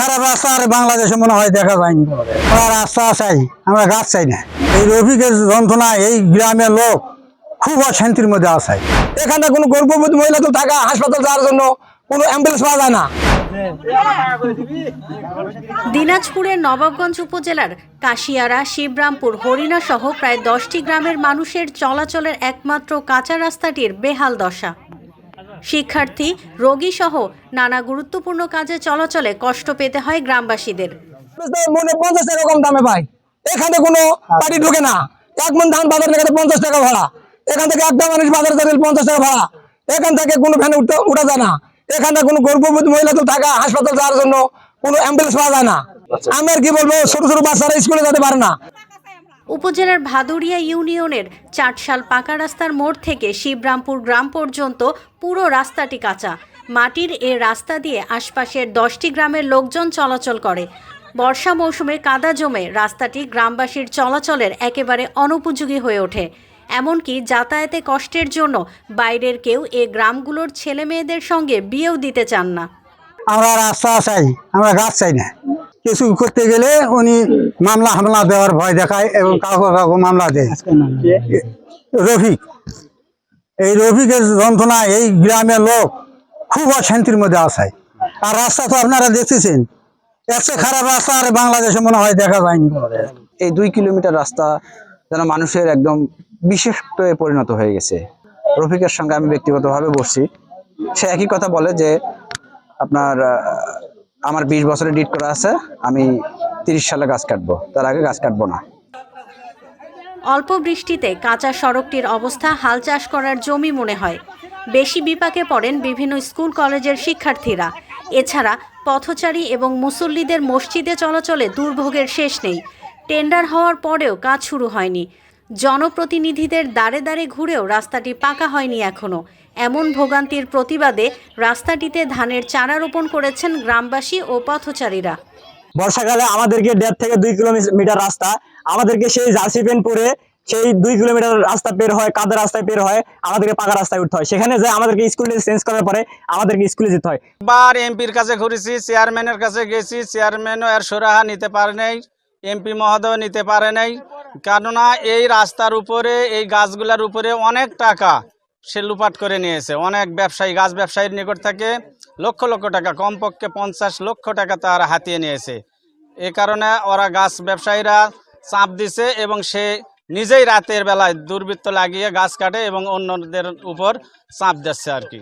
খারাপ রাস্তা আর বাংলাদেশে মনে হয় দেখা যায়নি। রাস্তা আমরা গাছ চাই না। এই এই গ্রামের লোক খুব অশান্তির মধ্যে এখানে কোনো গর্ভবতী মহিলা তো থাকা হাসপাতাল যাওয়ার জন্য কোনো অ্যাম্বুলেন্স পাওয়া যায় না। দিনাজপুরের নবাবগঞ্জ উপজেলার কাশিয়ারা, শিবরামপুর, হরিণা সহ প্রায় দশটি গ্রামের মানুষের চলাচলের একমাত্র কাঁচা রাস্তাটির বেহাল দশা। শিক্ষার্থী রোগী সহ নানা গুরুত্বপূর্ণ কাজে চলাচলে কষ্ট পেতে হয় গ্রামবাসীদের। মনে পঞ্চাশ টাকা কম দামে পাই এখানে কোনো ঢুকে না। এক মন ধান বাজার থেকে পঞ্চাশ টাকা ভাড়া। এখান থেকে একটা মানুষ বাজার পঞ্চাশ টাকা ভাড়া। এখান থেকে কোনো ভ্যানে উঠতে উঠা যায় না। এখানে কোনো গর্ভবতী মহিলা তো থাকা হাসপাতাল যাওয়ার জন্য কোনো অ্যাম্বুলেন্স পাওয়া যায় না। আমি আর কি বলব? ছোট ছোট বাচ্চারা স্কুলে যেতে পারে না। উপজেলার ভাদুরিয়া ইউনিয়নের চাটশাল পাকা রাস্তার মোড় থেকে শিবরামপুর গ্রাম পর্যন্ত পুরো রাস্তাটি কাঁচা। মাটির এ রাস্তা দিয়ে আশপাশের দশটি গ্রামের লোকজন চলাচল করে। বর্ষা মৌসুমে কাদা জমে রাস্তাটি গ্রামবাসীর চলাচলের একেবারে অনুপযোগী হয়ে ওঠে। এমনকি যাতায়াতে কষ্টের জন্য বাইরের কেউ এ গ্রামগুলোর ছেলে মেয়েদের সঙ্গে বিয়েও দিতে চান না। আমরা রাস্তা চাই, আমরা গাছ চাই না। কিছু করতে গেলে উনি মামলা হামলা দেওয়ার ভয় দেখায় এবং কাউকে কাউকে মামলা দেয়। রফিক এই রফিকের যন্ত্রণা এই গ্রামের লোক খুব অশান্তির মধ্যে আছে আর রাস্তা তো আপনারা দেখতেছেন এত খারাপ রাস্তা আর বাংলাদেশে মনে হয় দেখা যায়নি। এই দুই কিলোমিটার রাস্তা যেন মানুষের একদম বিশিষ্ট পরিণত হয়ে গেছে। রফিকের সঙ্গে আমি ব্যক্তিগতভাবে বসছি। সে একই কথা বলে যে আপনার আমার বিশ বছরের ডিট করা আছে, আমি তিরিশ সালে গাছ কাটবো। তার আগে গাছ কাটবো না। অল্প বৃষ্টিতে কাঁচা সড়কটির অবস্থা হাল চাষ করার জমি মনে হয়। বেশি বিপাকে পড়েন বিভিন্ন স্কুল কলেজের শিক্ষার্থীরা। এছাড়া পথচারী এবং মুসল্লিদের মসজিদে চলাচলে দুর্ভোগের শেষ নেই। টেন্ডার হওয়ার পরেও কাজ শুরু হয়নি। জনপ্রতিনিধিদের দাঁড়ে দাঁড়ে ঘুরেও রাস্তাটি পাকা হয়নি এখনও এমন ভোগান্তির প্রতিবাদে রাস্তাটিতে ধানের চারা রোপণ করেছেন গ্রামবাসী ও পথচারীরা। বর্ষাকালে আমাদেরকে দেড় থেকে দুই কিলোমিটার রাস্তা আমাদেরকে সেই জার্সি প্যান্ট পরে সেই দুই কিলোমিটার রাস্তা বের হয় কাদা রাস্তায় বের হয় আমাদেরকে পাকা রাস্তায় উঠতে হয়। সেখানে যে আমাদেরকে স্কুলে চেঞ্জ করার পরে আমাদেরকে স্কুলে যেতে হয়। বার এমপির কাছে ঘুরেছি চেয়ারম্যানের কাছে গেছি চেয়ারম্যানও এর সুরাহা নিতে পারে নাই এমপি মহোদয় নিতে পারে নাই। কেননা এই রাস্তার উপরে, এই গাছগুলার উপরে অনেক টাকা সে লুপাট করে নিয়েছে। অনেক ব্যবসায়ী, গাছ ব্যবসায়ীর নিকট থেকে লক্ষ লক্ষ টাকা, কমপক্ষে পঞ্চাশ লক্ষ টাকা তারা হাতিয়ে নিয়েছে। এ কারণে ওরা গাছ ব্যবসায়ীরা চাপ দিছে এবং সে নিজেই রাতের বেলায় দুর্বৃত্ত লাগিয়ে গাছ কাটে এবং অন্যদের উপর চাপ দিচ্ছে আর কি।